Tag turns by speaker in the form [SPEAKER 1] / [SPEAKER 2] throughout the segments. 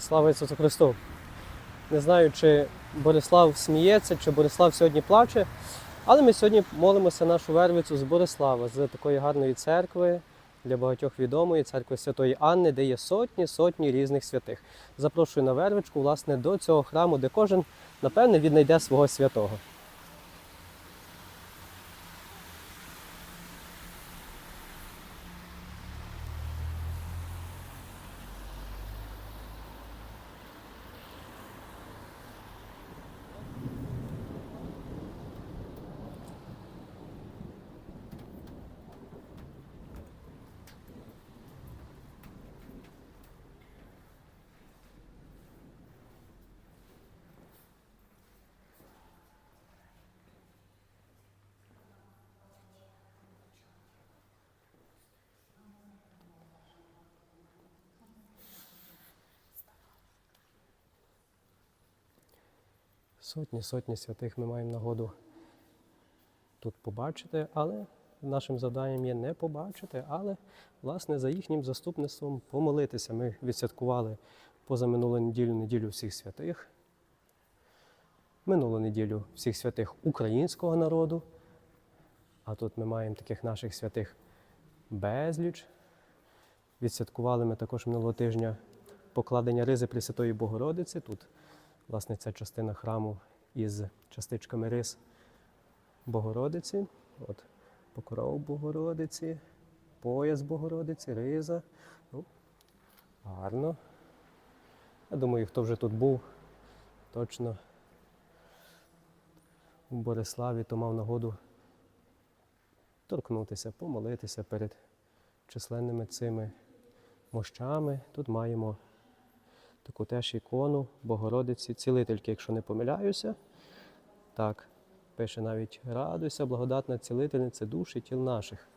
[SPEAKER 1] Слава Ісусу Христу! Не знаю, чи Борислав сміється, чи Борислав сьогодні плаче, але ми сьогодні молимося нашу вервицю з Борислава, з такої гарної церкви, для багатьох відомої церкви Святої Анни, де є сотні сотні різних святих. Запрошую на вервичку, власне, до цього храму, де кожен, напевне, віднайде свого святого. Сотні, сотні святих ми маємо нагоду тут побачити, але нашим завданням є не побачити, але власне за їхнім заступництвом помолитися. Ми відсвяткували позаминулу неділю неділю всіх святих, минулу неділю всіх святих українського народу. А тут ми маємо таких наших святих безліч. Відсвяткували ми також минулого тижня покладення ризи Пресвятої Богородиці. Тут Власне, ця частина храму із частичками рис Богородиці. От покров Богородиці, пояс Богородиці, риза. Ну, гарно. Я думаю, хто вже тут був, точно у Бориславі, то мав нагоду торкнутися, помолитися перед численними цими мощами. Тут маємо таку теж ікону Богородиці, цілительки, якщо не помиляюся. Так, пише навіть радуйся, благодатна цілительниця душ і тіл наших.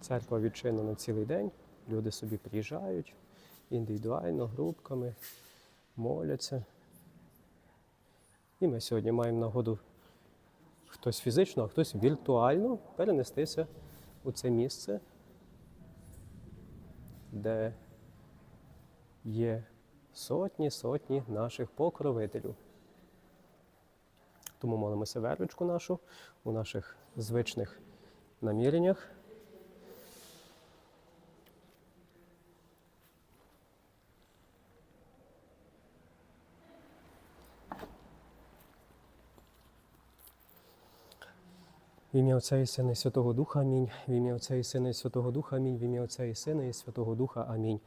[SPEAKER 1] Церква відчинена цілий день. Люди собі приїжджають індивідуально, групками, моляться. І ми сьогодні маємо нагоду хтось фізично, а хтось віртуально перенестися у це місце, де є сотні сотні наших покровителів. Тому молимося вервичку нашу у наших звичних наміреннях. В ім'я Отця і Сина і Святого Духа Амінь. В ім'я Отця і Сина і Святого Духа Амінь. В ім'я Отця і Сина і Святого Духа Амінь.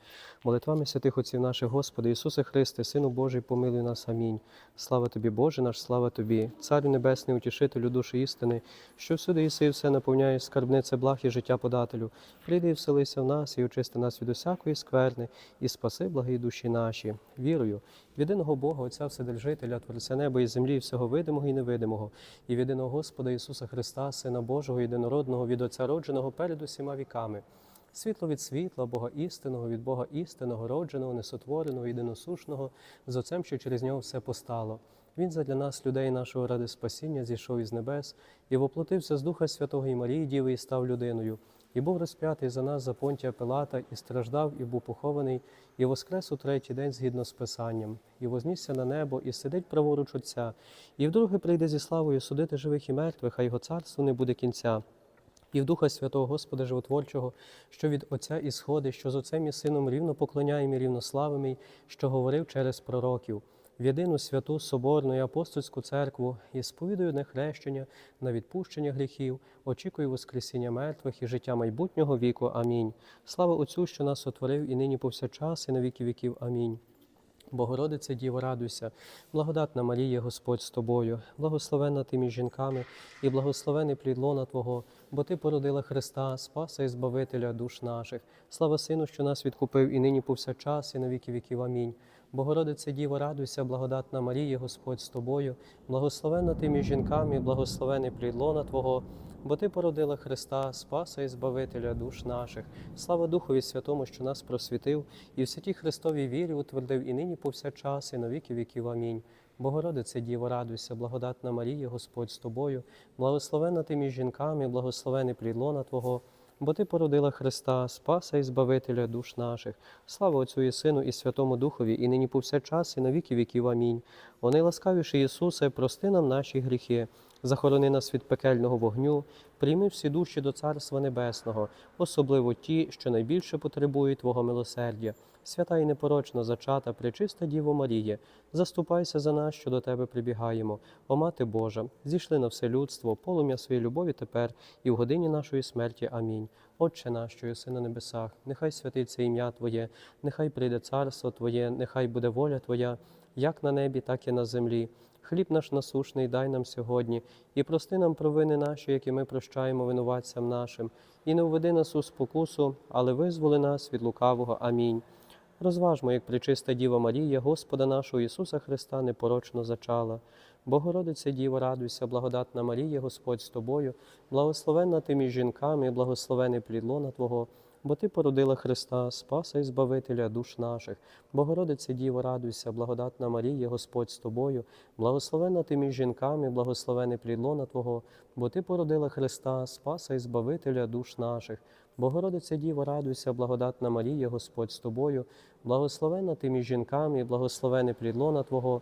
[SPEAKER 1] Молитвами святих отців наших, Господи, Ісусе Христе, Сину Божий, помилуй нас. Амінь. Слава Тобі, Боже наш, слава Тобі, Царю Небесний, утішителю душі істини, що всюди іси і все наповняє скарбнице благ і життя подателю. Прийди і вселися в нас і очисти нас від усякої скверни, і спаси благі душі наші. Вірую, в єдиного Бога, Отця Вседержителя, Творця неба і землі, і всього видимого і невидимого, і в єдиного Господа Ісуса Христа, Сина Божого, єдинородного, від Отця родженого перед усіма віками. Світло від світла, Бога істинного, від Бога істинного, родженого, несотвореного, єдиносушного, з Отцем, що через нього все постало. Він задля нас, людей нашого ради спасіння, зійшов із небес і воплотився з Духа Святого і Марії Діви і став людиною. І був розп'ятий за нас за понтія Пилата, і страждав, і був похований, і воскрес у третій день згідно з Писанням, і вознісся на небо, і сидить праворуч Отця, і вдруге прийде зі славою судити живих і мертвих, а його царству не буде кінця. І в Духа Святого Господа Животворчого, що від Отця ісходить, що з Отцем і Сином рівно поклоняємо і рівно славимо, що говорив через пророків, в єдину святу Соборну і апостольську церкву і сповідую одне хрещення на відпущення гріхів, очікую Воскресіння мертвих і життя майбутнього віку. Амінь. Слава Отцю, що нас сотворив і нині повсякчас, і на віки віків. Амінь. Богородице Діво, радуйся, благодатна Марія, Господь з тобою, благословенна ти між жінками, і благословений плід лона Твого, бо Ти породила Христа, Спаса і Збавителя душ наших. Слава Сину, що нас відкупив і нині повсякчас, і на віки віків. Амінь. Богородице Діво, радуйся, благодатна Марія, Господь з тобою, благословенна ти між жінками, благословений плідлона Твого, бо Ти породила Христа, Спаса і Збавителя душ наших. Слава Духові Святому, що нас просвітив, і в святій Христовій вірі утвердив і нині повсякчас, і на віки віків. Амінь. Богородице Діво, радуйся, благодатна Марія, Господь з тобою, благословена ти між жінками, благословений плід лона Твого, бо Ти породила Христа, Спаса і Збавителя душ наших. Слава Отцю і Сину, і Святому Духові, і нині повсякчас, і на віки віків. Амінь. О найласкавіший Ісусе, прости нам наші гріхи, захорони нас від пекельного вогню, прийми всі душі до Царства Небесного, особливо ті, що найбільше потребують Твого милосердя. Свята і непорочна зачата, пречиста Діво Маріє, заступайся за нас, що до Тебе прибігаємо. О Мати Божа, зійшли на все людство, полум'я своєї любові тепер і в годині нашої смерті. Амінь. Отче наш, що єси на небесах, нехай святиться ім'я Твоє, нехай прийде царство Твоє, нехай буде воля Твоя, як на небі, так і на землі. Хліб наш насушний дай нам сьогодні, і прости нам провини наші, які ми прощаємо винуватцям нашим, і не введи нас у спокусу, але визволи нас від лукавого. Амінь. Розважмо, як пречиста Діва Марія, Господа нашого Ісуса Христа непорочно зачала. Богородице Діво, радуйся, благодатна Марія, Господь з тобою, благословенна ти між жінками, благословений плід лона Твого, бо Ти породила Христа, Спаса і Збавителя душ наших. Богородице Діво, радуйся, благодатна Марія, Господь з тобою, благословенна ти між жінками, благословений плід лона Твого, бо Ти породила Христа, Спаса і Збавителя душ наших. Богородице Діво, радуйся, благодатна Марія, Господь з тобою, благословенна ти між жінками, і благословений плід Твого,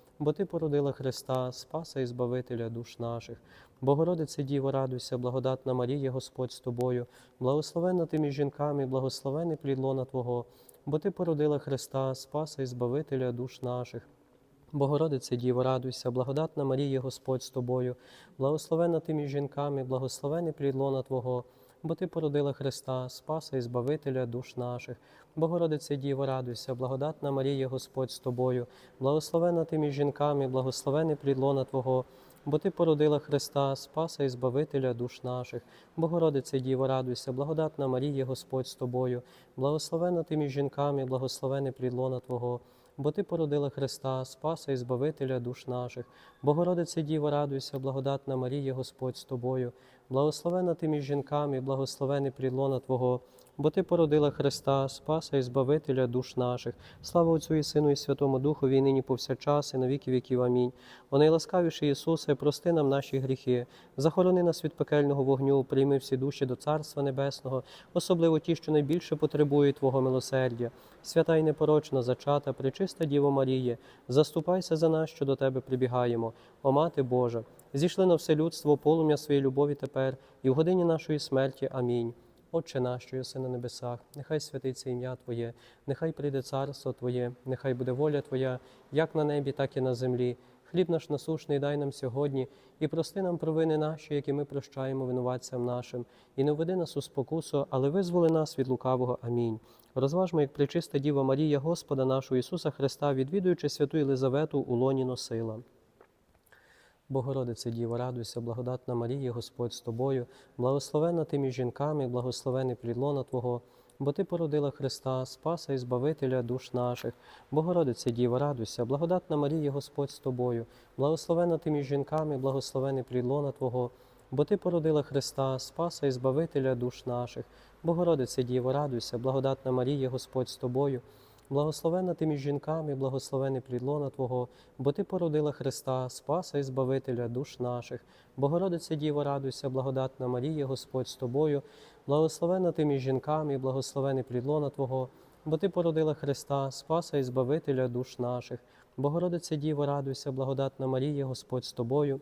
[SPEAKER 1] бо Ти породила Христа, Спаса і Збавителя душ наших. Богородице Діво, радуйся, благодатна Марія, Господь з тобою, благословенна ти між жінками, благословений плід лона Твого, бо Ти породила Христа, Спаса і Збавителя душ наших. Богородице Діво, радуйся, благодатна Марія, Господь з тобою, благословенна ти між жінками, благословений плід лона Твого, бо Ти породила Христа, Спаса і Збавителя душ наших. Богородице Діво, радуйся, благодатна Марія, Господь з тобою, благословенна ти між жінками, благословений плід лона Твого, бо Ти породила Христа, Спаса і Збавителя душ наших. Богородице Діво, радуйся, благодатна Марія, Господь з тобою, благословенна ти між жінками, благословений плід лона Твого, бо Ти породила Христа, Спаса і Збавителя душ наших. Богородице Діво, радуйся, благодатна Марія, Господь з тобою, благословенна ти між жінками, благословений прілона Твого, бо Ти породила Христа, Спаса і Збавителя душ наших. Слава Отцю і Сину, і Святому Духові, і нині повсякчас, і на віки віків. Амінь. О найласкавіший Ісусе, прости нам наші гріхи, захорони нас від пекельного вогню, прийми всі душі до Царства Небесного, особливо ті, що найбільше потребують Твого милосердя. Свята й непорочна зачата, пречиста Діво Маріє, заступайся за нас, що до Тебе прибігаємо. О Мати Божа, зійшли на все людство полум'я своєї любові тепер, і в годині нашої смерті. Амінь. Отче наш, що єси на небесах, нехай святиться ім'я Твоє, нехай прийде царство Твоє, нехай буде воля Твоя, як на небі, так і на землі. Хліб наш насушний дай нам сьогодні, і прости нам провини наші, які ми прощаємо винуватцям нашим, і не введи нас у спокусу, але визволи нас від лукавого. Амінь. Розважмо, як пречиста Діва Марія, Господа нашого Ісуса Христа, відвідуючи святу Єлизавету, у лоні носила. Богородице Діво, радуйся, благодатна Марія, Господь з тобою, благословенна ти між жінками, благословений плід лона Твого, бо Ти породила Христа, Спаса і Збавителя душ наших. Богородице Діво, радуйся, благодатна Марія, Господь з тобою, благословенна ти між жінками, благословений плід лона Твого, бо Ти породила Христа, Спаса і Збавителя душ наших. Богородице Діво, радуйся, благодатна Марія, Господь з тобою, Благословенна ти між жінками, благословений плід лона Твого, бо Ти породила Христа, Спаса і Збавителя душ наших. Богородице Діво, радуйся, благодатна Марія, Господь з тобою, благословенна ти між жінками, благословений плід лона Твого, бо Ти породила Христа, Спаса і Збавителя душ наших. Богородице Діво, радуйся, благодатна Марія, Господь з тобою.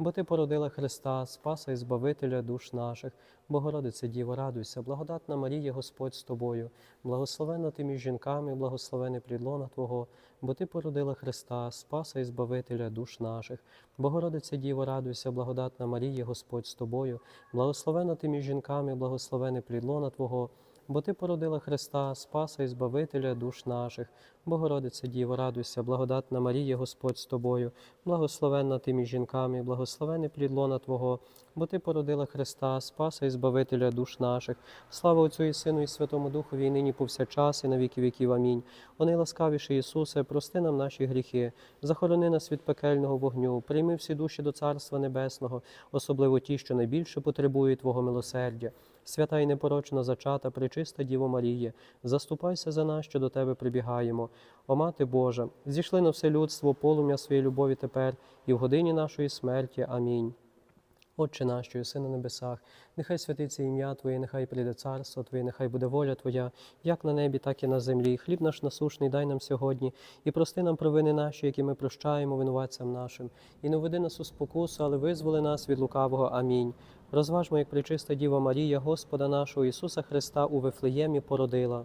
[SPEAKER 1] бо Ти породила Христа, Спаса і Збавителя душ наших. Богородице Діво, радуйся, благодатна Марія, Господь з тобою, благословенна ти між жінками, благословене плідлона Твого, бо Ти породила Христа, Спаса і Збавителя душ наших. Богородице Діво, радуйся, благодатна Марія, Господь з тобою, благословенна ти між жінками, благословене плідлона Твого, бо Ти породила Христа, Спаса і Збавителя душ наших. Богородице Діво, радуйся, благодатна Марія, Господь з тобою, благословенна ти між жінками, благословене плідлона Твого, бо Ти породила Христа, Спаса і Збавителя душ наших. Слава Отцю і Сину, і Святому Духові, і нині повсякчас, і на віки віків. Амінь. О найласкавіший Ісусе, прости нам наші гріхи, захорони нас від пекельного вогню, прийми всі душі до Царства Небесного, особливо ті, що найбільше потребують Твого милосердя. Свята і непорочна зачата, пречиста Діво Марія, заступайся за нас, що до Тебе прибігаємо. О Мати Божа, зійшли на все людство, полум'я своєї любові тепер і в годині нашої смерті. Амінь. Отче наш, що єси на небесах, нехай святиться ім'я Твоє, нехай прийде царство Твоє, нехай буде воля Твоя, як на небі, так і на землі. Хліб наш насушний дай нам сьогодні, і прости нам провини наші, які ми прощаємо винуватцям нашим. І не введи нас у спокусу, але визволи нас від лукавого. Амінь. Розважмо, як причиста Діва Марія, Господа нашого Ісуса Христа у Вифлеємі породила.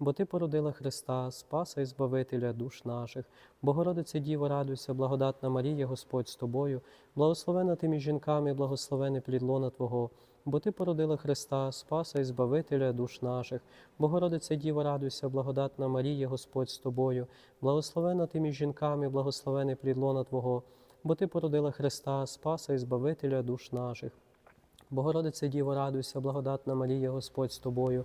[SPEAKER 1] бо Ти породила Христа, Спаса і Збавителя душ наших. Богородице Діво, радуйся, благодатна Марія, Господь з тобою, благословена ти між жінками, благословене плідлона Твого, бо Ти породила Христа, Спаса і Збавителя душ наших. Богородице Діво, радуйся, благодатна Марія, Господь з тобою, благословена ти між жінками, благословене плідлона Твого, бо Ти породила Христа, Спаса і Збавителя душ наших. Богородице Діво, радуйся, благодатна Марія, Господь з тобою,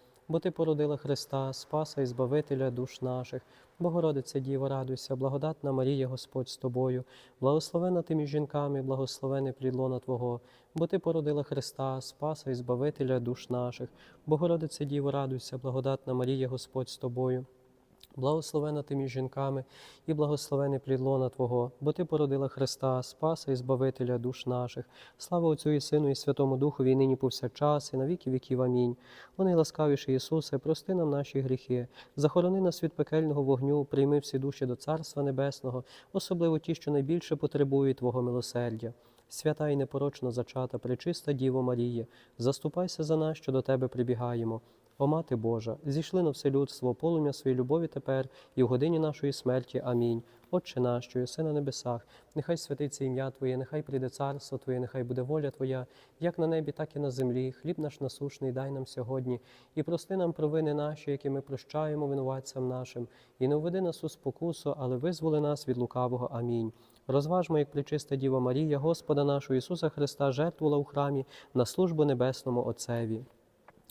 [SPEAKER 1] бо Ти породила Христа, Спаса і Збавителя душ наших. Богородице Діво, радуйся, благодатна Марія, Господь з тобою, благословена ти між жінками, благословене плідлона Твого, бо Ти породила Христа, Спаса і Збавителя душ наших. Богородице Діво, радуйся, благодатна Марія, Господь з тобою. Благословена ти між жінками і благословене плідлона Твого, бо Ти породила Христа, Спаса і Збавителя душ наших. Слава Отцю і Сину, і Святому Духові, і нині повсякчас, і на віки віків. Амінь. О найласкавіший Ісусе, прости нам наші гріхи, захорони нас від пекельного вогню, прийми всі душі до Царства Небесного, особливо ті, що найбільше потребують Твого милосердя. Свята і непорочно зачата, пречиста Діво Марія, заступайся за нас, що до Тебе прибігаємо. О Мати Божа, зійшли на все людство, полум'я своєї любові тепер і в годині нашої смерті. Амінь. Отче наш, що єси на небесах, нехай святиться ім'я Твоє, нехай прийде царство Твоє, нехай буде воля Твоя, як на небі, так і на землі. Хліб наш насушний дай нам сьогодні, і прости нам провини наші, які ми прощаємо винуватцям нашим, і не введи нас у спокусу, але визволи нас від лукавого. Амінь. Розважмо, як причиста Діва Марія, Господа нашого Ісуса Христа, жертвувала у храмі на службу Небесному Отцеві.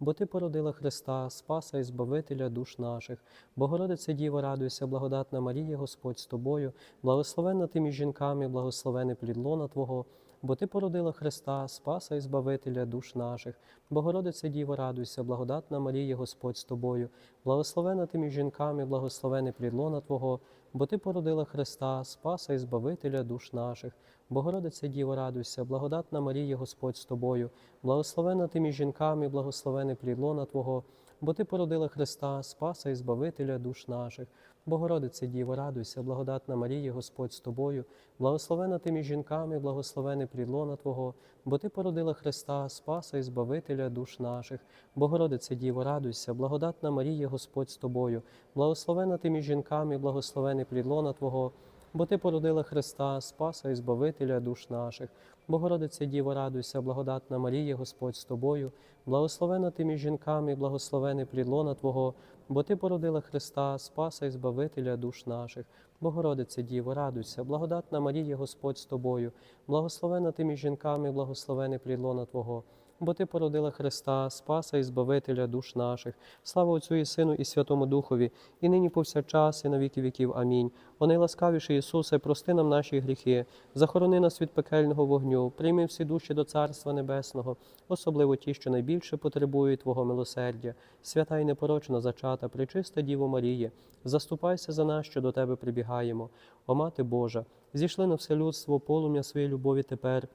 [SPEAKER 1] бо Ти породила Христа, Спаса і Збавителя душ наших. Богородице Діво, радуйся, благодатна Марія, Господь з тобою, благословенна ти між жінками, благословене плідлона Твого, бо Ти породила Христа, Спаса і Збавителя душ наших. Богородице Діво, радуйся, благодатна Марія, Господь з тобою, благословенна ти між жінками, благословене плідлона Твого, бо Ти породила Христа, Спаса і Збавителя душ наших. Богородице Діво, радуйся, благодатна Марія, Господь з тобою, благословена ти між жінками, благословене плідлона Твого, бо Ти породила Христа, Спаса і Збавителя душ наших. Богородице Діво, радуйся, благодатна Марія, Господь з тобою, благословена ти між жінками, благословене плідлона Твого, бо Ти породила Христа, Спаса і Збавителя душ наших. Богородице Діво, радуйся, благодатна Марія, Господь з тобою, благословена ти між жінками, благословене плідлона Твого, бо Ти породила Христа, Спаса і Збавителя душ наших. Богородице Діво, радуйся, благодатна Марія, Господь з тобою, благословена ти між жінками, благословене плідлона Твого, бо Ти породила Христа, Спаса і Збавителя душ наших. Богородице Діво, радуйся, благодатна Марія, Господь з тобою, благословена ти між жінками, благословене плідлона Твого, бо Ти породила Христа, Спаса і Збавителя душ наших. Слава Отцю і Сину, і Святому Духові, і нині повсякчас, і на віки віків. Амінь. О найласкавіший Ісусе, прости нам наші гріхи, захорони нас від пекельного вогню, прийми всі душі до Царства Небесного, особливо ті, що найбільше потребують Твого милосердя. Свята і непорочна зачата, пречиста Діво Марія, заступайся за нас, що до Тебе прибігаємо. О Мати Божа, зійшли на все людство полум'я своєї любові тепер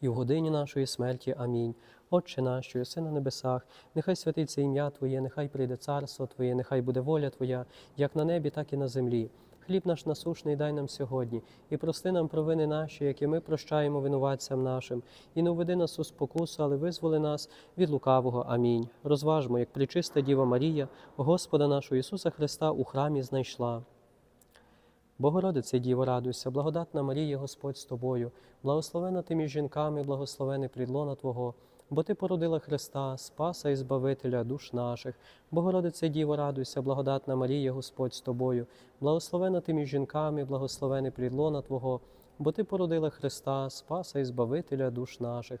[SPEAKER 1] і в годині нашої смерті. Амінь. Отче наш, що єси на небесах, нехай святиться ім'я Твоє, нехай прийде царство Твоє, нехай буде воля Твоя, як на небі, так і на землі. Хліб наш насушний дай нам сьогодні, і прости нам провини наші, які ми прощаємо винуватцям нашим, і не введи нас у спокусу, але визволи нас від лукавого. Амінь. Розважмо, як причиста Діва Марія, Господа нашого Ісуса Христа у храмі знайшла. Богородице Діво, радуйся, благодатна Марія, Господь з тобою, благословена ти між жінками, благословене плідлона Твого, бо Ти породила Христа, Спаса і Збавителя душ наших. Богородице Діво, радуйся, благодатна Марія, Господь з тобою, благословена ти між жінками, благословене плідлона Твого, бо Ти породила Христа, Спаса і Збавителя душ наших.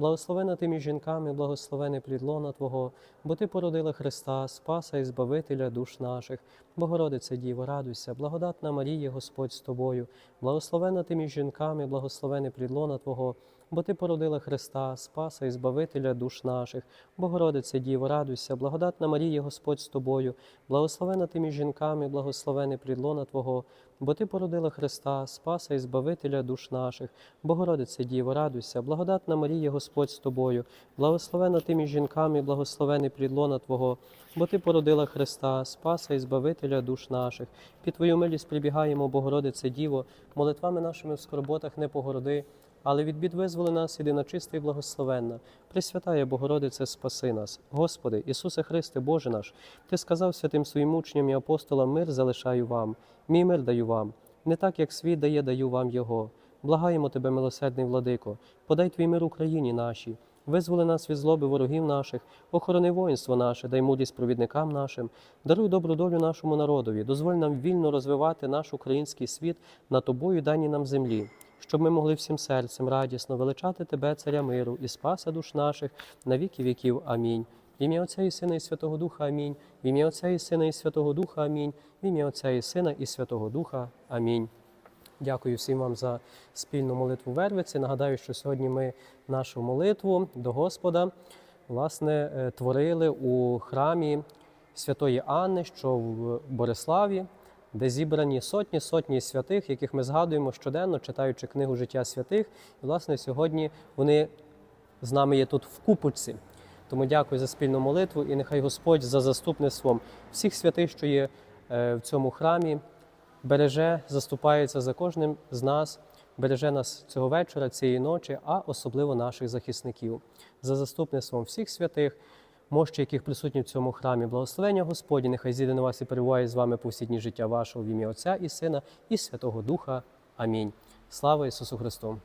[SPEAKER 1] Благословена ти між жінками, благословене плідлона Твого, бо Ти породила Христа, Спаса і Збавителя душ наших. Богородице Діво, радуйся, благодатна Марія, Господь з тобою. Благословена ти між жінками, благословене плідлона Твого, бо Ти породила Христа, Спаса і Збавителя душ наших. Богородице Діво, радуйся, благодатна Марія, Господь з тобою, благословена ти між жінками, благословене плідлона Твого, бо Ти породила Христа, Спаса і Збавителя душ наших. Богородице Діво, радуйся, благодатна Марія, Господь з тобою, благословена ти між жінками, благословене плідлона Твого, бо Ти породила Христа, Спаса і Збавителя душ наших. Під Твою милість прибігаємо, Богородице Діво, молитвами нашими в скорботах не погороди, але від бід визволи нас, єдина чиста і благословенна. Пресвятає Богородице, спаси нас. Господи, Ісусе Христе, Боже наш, Ти сказав святим своїм учням і апостолам, мир залишаю вам, мій мир даю вам. Не так, як світ дає, даю вам Його. Благаємо Тебе, милосердний владико, подай твій мир Україні нашій. Визволи нас від злоби ворогів наших, охорони воїнство наше, дай мудрість провідникам нашим, даруй добру долю нашому народові, дозволь нам вільно розвивати наш український світ на тобою даній нам землі, щоб ми могли всім серцем радісно величати Тебе, Царя миру, і спаса душ наших на віки віків. Амінь. В ім'я Отця і Сина і Святого Духа Амінь. В ім'я Отця і Сина і Святого Духа Амінь. В ім'я Отця і Сина і Святого Духа. Амінь. Дякую всім вам за спільну молитву Вервиці. Нагадаю, що сьогодні ми нашу молитву до Господа власне е, творили у храмі Святої Анни, що в Бориславі, де зібрані сотні сотні святих, яких ми згадуємо щоденно, читаючи книгу життя святих. І, власне, сьогодні вони з нами є тут в купочці. Тому дякую за спільну молитву і нехай Господь за заступництвом всіх святих, що є е, в цьому храмі, береже, заступається за кожним з нас, береже нас цього вечора, цієї ночі, а особливо наших захисників. За заступництвом всіх святих, мощі, яких присутні в цьому храмі, благословення Господні, нехай зійде на вас і перебуває з вами по всі життя вашого в ім'я Отця і Сина, і Святого Духа. Амінь. Слава Ісусу Христу!